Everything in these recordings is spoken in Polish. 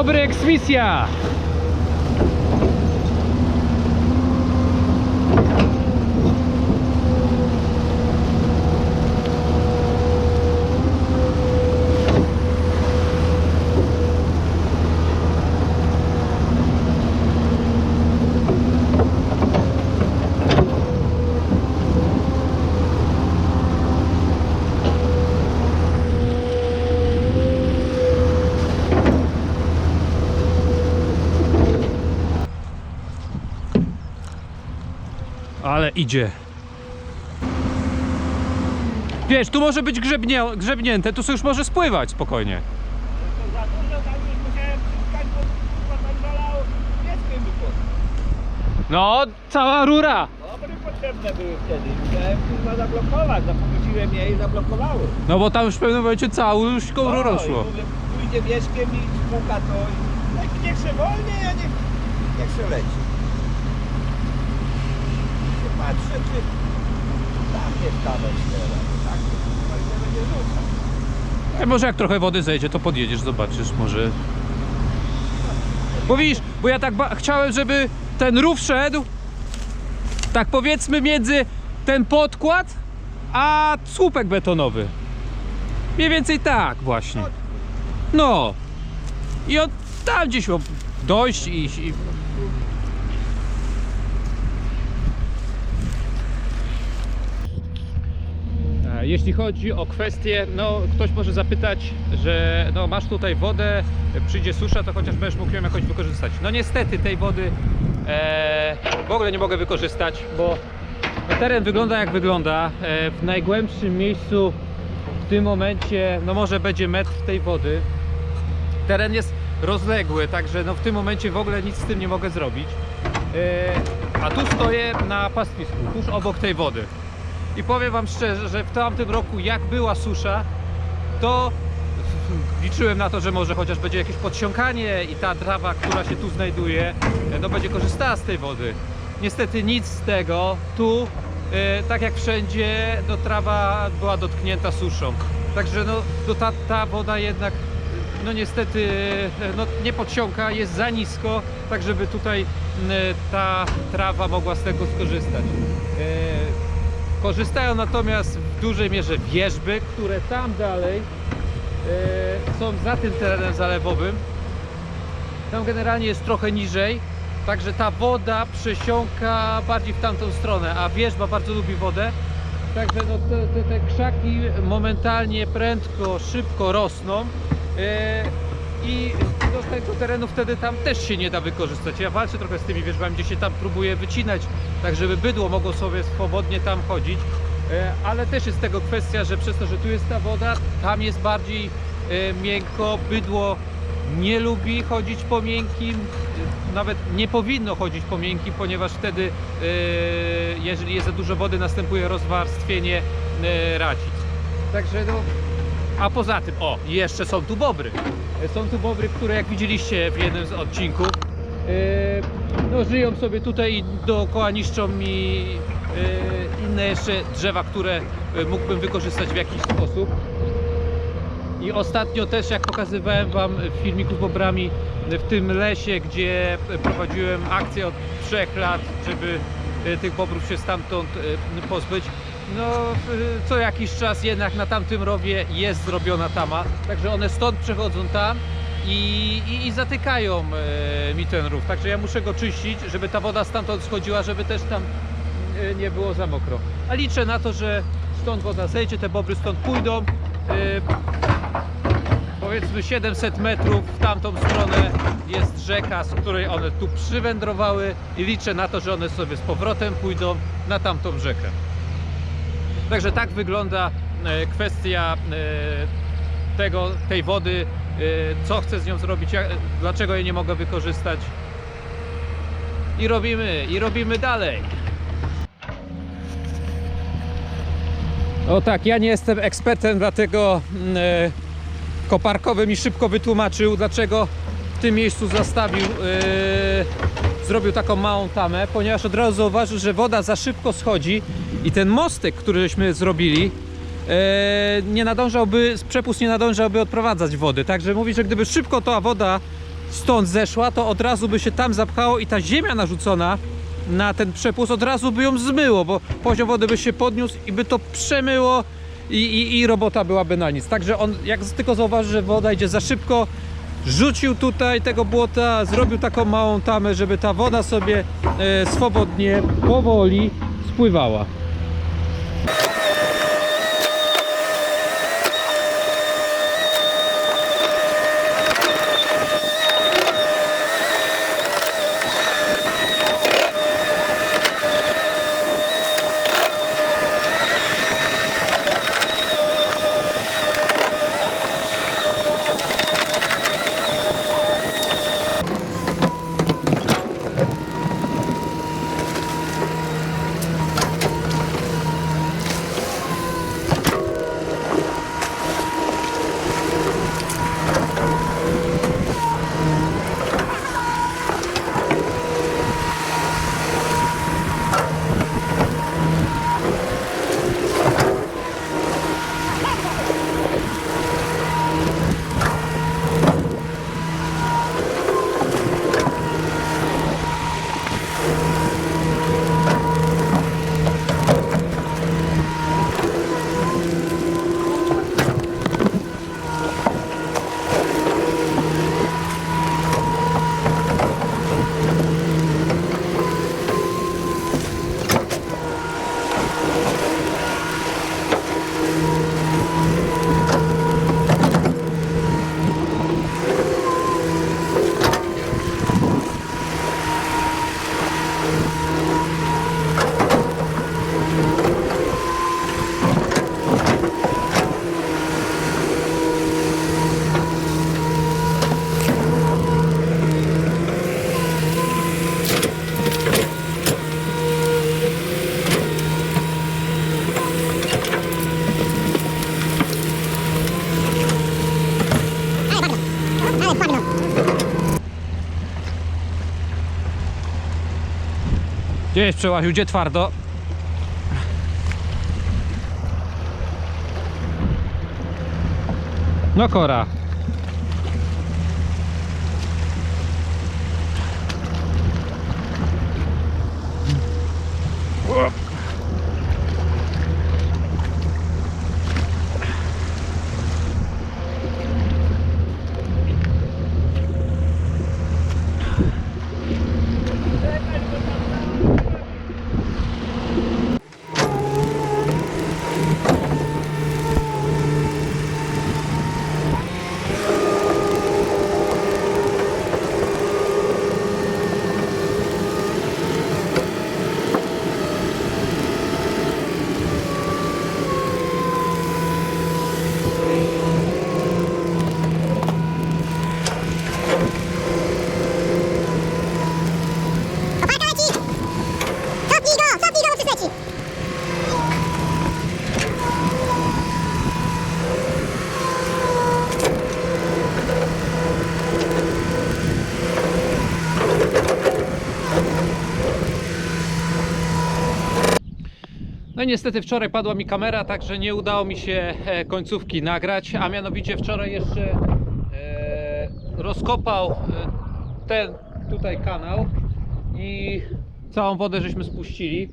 Bobry eksmisja! Ale idzie. Wiesz, tu może być grzebnie, grzebnięte, tu sobie już może spływać spokojnie. No, cała rura. Dobry potrzebne były wtedy. Musiałem kurwa zablokować. Zapowiedziłem je i zablokowały. No bo tam już w pewnym momencie całą już koło O, rosło. Pójdzie wierzkiem i spuka to. i- Tak niech się wolniej, a niech, niech się leci. Patrzę, czy tam jest kawałek teraz. Tak, to będzie rzucał. E, może jak trochę wody zejdzie, to podjedziesz, zobaczysz, może. Bo widzisz, bo ja tak chciałem, żeby ten rów szedł, tak powiedzmy między ten podkład, a słupek betonowy. Mniej więcej tak właśnie. No. I on tam gdzieś dojść i, i E, Jeśli chodzi o kwestię, no ktoś może zapytać, że no masz tutaj wodę, przyjdzie susza, to chociaż będziesz mógł ją jakoś wykorzystać. No niestety tej wody e, w ogóle nie mogę wykorzystać, bo teren wygląda jak wygląda. E, w najgłębszym miejscu w tym momencie, no może będzie metr tej wody. Teren jest rozległy, także no w tym momencie w ogóle nic z tym nie mogę zrobić. E, a tu stoję na pastwisku, tuż obok tej wody. I powiem Wam szczerze, że w tamtym roku, jak była susza, to liczyłem na to, że może chociaż będzie jakieś podsiąkanie i ta trawa, która się tu znajduje, no będzie korzystała z tej wody. Niestety nic z tego. Tu, e, tak jak wszędzie, no, trawa była dotknięta suszą. Także no, to ta, ta woda jednak, no niestety, e, no, nie podsiąka, jest za nisko, tak żeby tutaj m, ta trawa mogła z tego skorzystać. Korzystają natomiast w dużej mierze wierzby, które tam dalej e, są za tym terenem zalewowym. Tam generalnie jest trochę niżej, także ta woda przesiąka bardziej w tamtą stronę, a wierzba bardzo lubi wodę. Także no, te, te, te krzaki momentalnie, prędko, szybko rosną. E, i do tego terenu wtedy tam też się nie da wykorzystać. Ja walczę trochę z tymi wierzbami, gdzie się tam próbuję wycinać, tak żeby bydło mogło sobie swobodnie tam chodzić. E, Ale też jest tego kwestia, że przez to, że tu jest ta woda, tam jest bardziej e, miękko, bydło nie lubi chodzić po miękkim, e, nawet nie powinno chodzić po miękkim, ponieważ wtedy, jeżeli jest za dużo wody, następuje rozwarstwienie racic. Także no, a poza tym, o, jeszcze są tu bobry. Są tu bobry, które jak widzieliście w jednym z odcinków, żyją sobie tutaj i dookoła niszczą mi e, inne jeszcze drzewa, które e, mógłbym wykorzystać w jakiś sposób. I ostatnio też, jak pokazywałem Wam w filmiku z bobrami w tym lesie, gdzie prowadziłem akcję od trzech lat, żeby e, tych bobrów się stamtąd pozbyć. No, co jakiś czas jednak na tamtym rowie jest zrobiona tama, także one stąd przechodzą tam i, i, i zatykają e, mi ten rów. Także ja muszę go czyścić, żeby ta woda stamtąd schodziła, żeby też tam e, nie było za mokro. A liczę na to, że stąd woda zejdzie, te bobry stąd pójdą. E, powiedzmy 700 metrów w tamtą stronę jest rzeka, z której one tu przywędrowały i liczę na to, że one sobie z powrotem pójdą na tamtą rzekę. Także tak wygląda e, kwestia e, tego, tej wody, e, co chcę z nią zrobić, jak, dlaczego jej nie mogę wykorzystać. I robimy, i robimy dalej. O tak, ja nie jestem ekspertem, dlatego e, koparkowy mi szybko wytłumaczył, dlaczego w tym miejscu zastawił, e, zrobił taką małą tamę, ponieważ od razu zauważył, że woda za szybko schodzi i ten mostek, któryśmy zrobili, nie nadążałby, przepust nie nadążałby odprowadzać wody. Także mówi, że gdyby szybko ta woda stąd zeszła, to od razu by się tam zapchało i ta ziemia narzucona na ten przepust od razu by ją zmyło, bo poziom wody by się podniósł i by to przemyło i, i, i robota byłaby na nic. Także on, jak tylko zauważy, że woda idzie za szybko, rzucił tutaj tego błota, zrobił taką małą tamę, żeby ta woda sobie e, swobodnie, powoli spływała. Gdzie jest przełaził? Gdzie twardo? No kora. Oparka No i niestety wczoraj padła mi kamera, także nie udało mi się e, końcówki nagrać, a mianowicie wczoraj jeszcze e, rozkopał e, ten tutaj kanał i całą wodę żeśmy spuścili.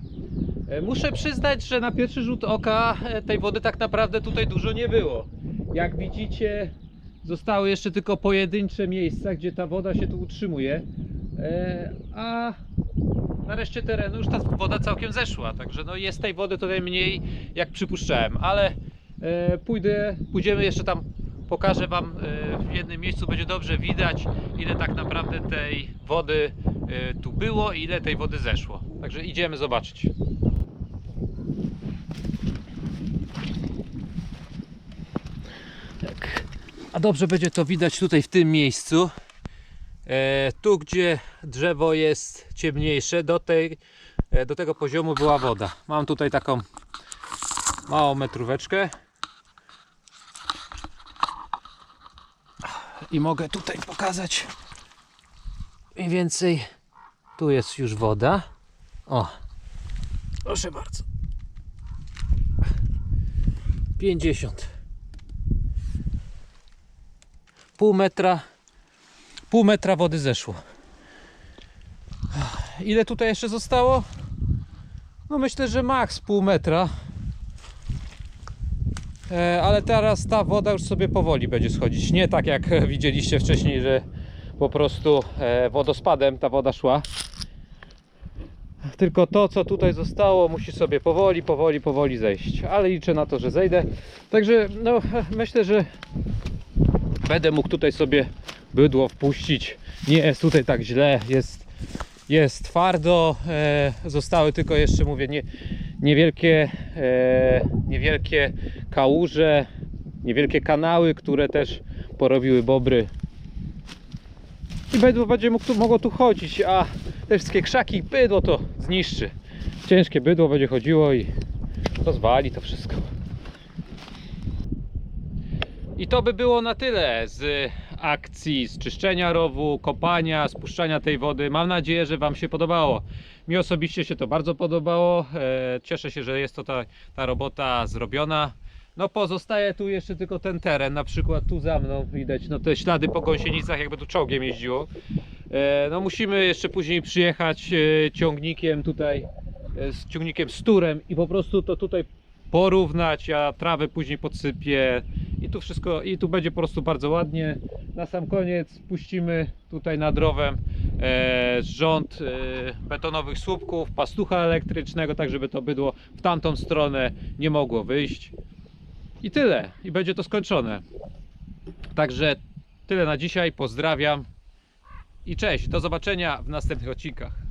Muszę przyznać, że na pierwszy rzut oka tej wody tak naprawdę tutaj dużo nie było. Jak widzicie, zostały jeszcze tylko pojedyncze miejsca, gdzie ta woda się tu utrzymuje. A na reszcie terenu już ta woda całkiem zeszła, także no jest tej wody tutaj mniej jak przypuszczałem, ale e, pójdę, pójdziemy jeszcze tam, pokażę Wam e, w jednym miejscu, będzie dobrze widać ile tak naprawdę tej wody e, tu było i ile tej wody zeszło. Także idziemy zobaczyć. Tak. A dobrze będzie to widać tutaj w tym miejscu. E, tu, gdzie drzewo jest ciemniejsze, do, tej, e, do tego poziomu była woda. Mam tutaj taką małą metróweczkę. I mogę tutaj pokazać mniej więcej. Tu jest już woda. O, proszę bardzo. 50. Pół metra Pół metra wody zeszło. Ile tutaj jeszcze zostało? No myślę, że maks pół metra. E, ale teraz ta woda już sobie powoli będzie schodzić. Nie tak jak widzieliście wcześniej, że po prostu e, wodospadem ta woda szła. Tylko to, co tutaj zostało, musi sobie powoli, powoli, powoli zejść. Ale liczę na to, że zejdę. Także no, myślę, że będę mógł tutaj sobie bydło wpuścić. Nie jest tutaj tak źle, jest, jest twardo. E, zostały tylko jeszcze, mówię, nie, niewielkie, e, niewielkie kałuże, niewielkie kanały, które też porobiły bobry. I bydło będzie mógł tu, mogło tu chodzić, a te wszystkie krzaki, bydło to zniszczy. Ciężkie bydło będzie chodziło i rozwali to wszystko. I to by było na tyle z akcji z czyszczenia rowu, kopania, spuszczania tej wody. Mam nadzieję, że Wam się podobało. Mi osobiście się to bardzo podobało. E, Cieszę się, że jest to ta, ta robota zrobiona. No pozostaje tu jeszcze tylko ten teren, na przykład tu za mną widać no te ślady po gąsienicach, jakby tu czołgiem jeździło. E, No musimy jeszcze później przyjechać e, ciągnikiem tutaj, z ciągnikiem z turem i po prostu to tutaj porównać, ja trawę później podsypię i tu wszystko, i tu będzie po prostu bardzo ładnie. Na sam koniec puścimy tutaj nad rowem e, rząd e, betonowych słupków, pastucha elektrycznego, tak żeby to bydło w tamtą stronę nie mogło wyjść. I tyle, i będzie to skończone. Także tyle na dzisiaj, pozdrawiam i cześć, do zobaczenia w następnych odcinkach.